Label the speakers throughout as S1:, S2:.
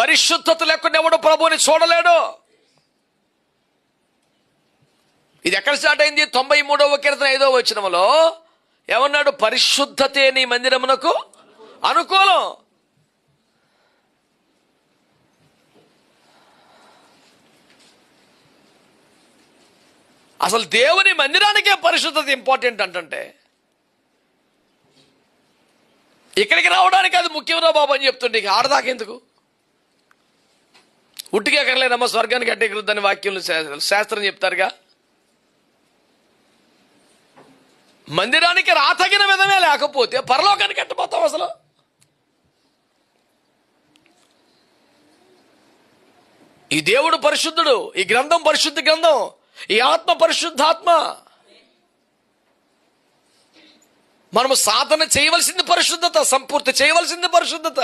S1: పరిశుద్ధత లేకుండా ఎవడు ప్రభువుని చూడలేడు. ఇది ఎక్కడ స్టార్ట్ అయింది? తొంభై మూడవ కీర్తన ఐదో వచ్చినములో ఏమన్నాడు? పరిశుద్ధతే నీ మందిరమునకు అనుకూలం. అసలు దేవుని మందిరానికే పరిశుద్ధత ఇంపార్టెంట్ అంటే ఇక్కడికి రావడానికి అది ముఖ్యమరా బాబు అని చెప్తుండే ఇక ఆడదాకెందుకు ఉట్టికెక్కర్లేదమ్మా స్వర్గానికి అడ్డెకరుద్దని వాక్యంలో శాస్త్రం చెప్తారుగా. మందిరానికి రాతగిన విధమే లేకపోతే పరలోకానికి ఎట్టపోతాం అసలు? ఈ దేవుడు పరిశుద్ధుడు ఈ గ్రంథం పరిశుద్ధ గ్రంథం ఈ ఆత్మ పరిశుద్ధాత్మ. మనము సాధన చేయవలసింది పరిశుద్ధత సంపూర్తి చేయవలసింది పరిశుద్ధత.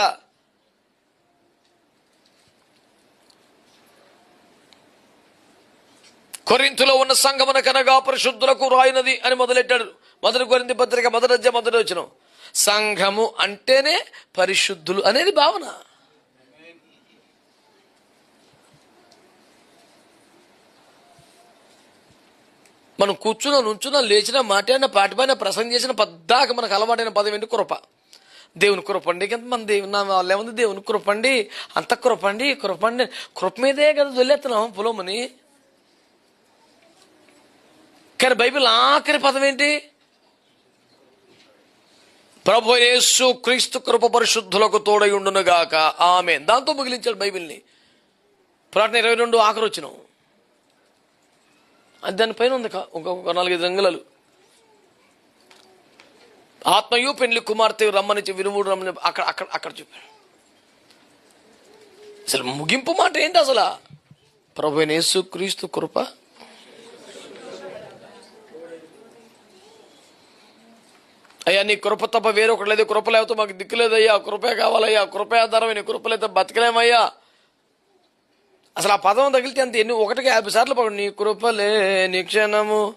S1: కొరింతులో ఉన్న సంఘమున కనగా పరిశుద్ధులకు రాయినది అని మొదలెట్టాడు. మొదటి కొరింది పత్రిక మొదటి మొదటి వచ్చిన సంఘము అంటేనే పరిశుద్ధులు అనేది భావన. మనం కూర్చున్నా నుంచున్నా లేచినా మాట్లాడినా పాటిపైన ప్రసంగం చేసిన పద్దాక మనకు అలవాటైన పదం ఏంటి? కృప. దేవుని కృపండి మన దేవుని నా వాళ్ళు ఏముంది దేవుని కృపండి అంత కృపండి కృపండి కృప మీదే కదా వదిలేస్తున్నాం పొలముని. కానీ బైబిల్ ఆఖరి పదం ఏంటి? ప్రభు యేసు క్రీస్తు కృప పరిశుద్ధులకు తోడై ఉండునుగాక ఆమె దాంతో మిగిలించాడు బైబిల్ని. పురాటన ఇరవై రెండు ఆఖరి వచ్చినాం అది దానిపైన ఉంది కా- ఒక ఒక నాలుగైదు రంగులలు. ఆత్మయు పెండ్లి కుమార్తె రమ్మని వినుమూడు రమ్మని అక్కడ అక్కడ అక్కడ చెప్పాడు. అసలు ముగింపు మాట ఏంటి అసలు? ప్రభు యేసు క్రీస్తు కృప అయ్యా నీ కృప తప్ప వేరొకటి లేదు. కృప లేకపోతే మాకు దిక్కు లేదయ్యా. కృపే కావాలయ్యా. కృపే ఆధారం నీ కృప లేదా బతకలేమయ్యా. అసలు ఆ పదం తగిలితే అంత ఎన్ని ఒకటికి యాభై సార్లు పడు. నీ కృపలే నీ క్షణము.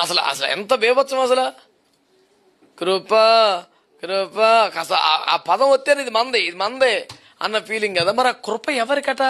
S1: అసలు అసలు ఎంత బేభత్సం అసలు. కృప కృప. అసలు ఆ- ఆ పదం వస్తేనే ఇది మందే ఇది మందే అన్న ఫీలింగ్ కదా. మరి ఆ కృప ఎవరికట?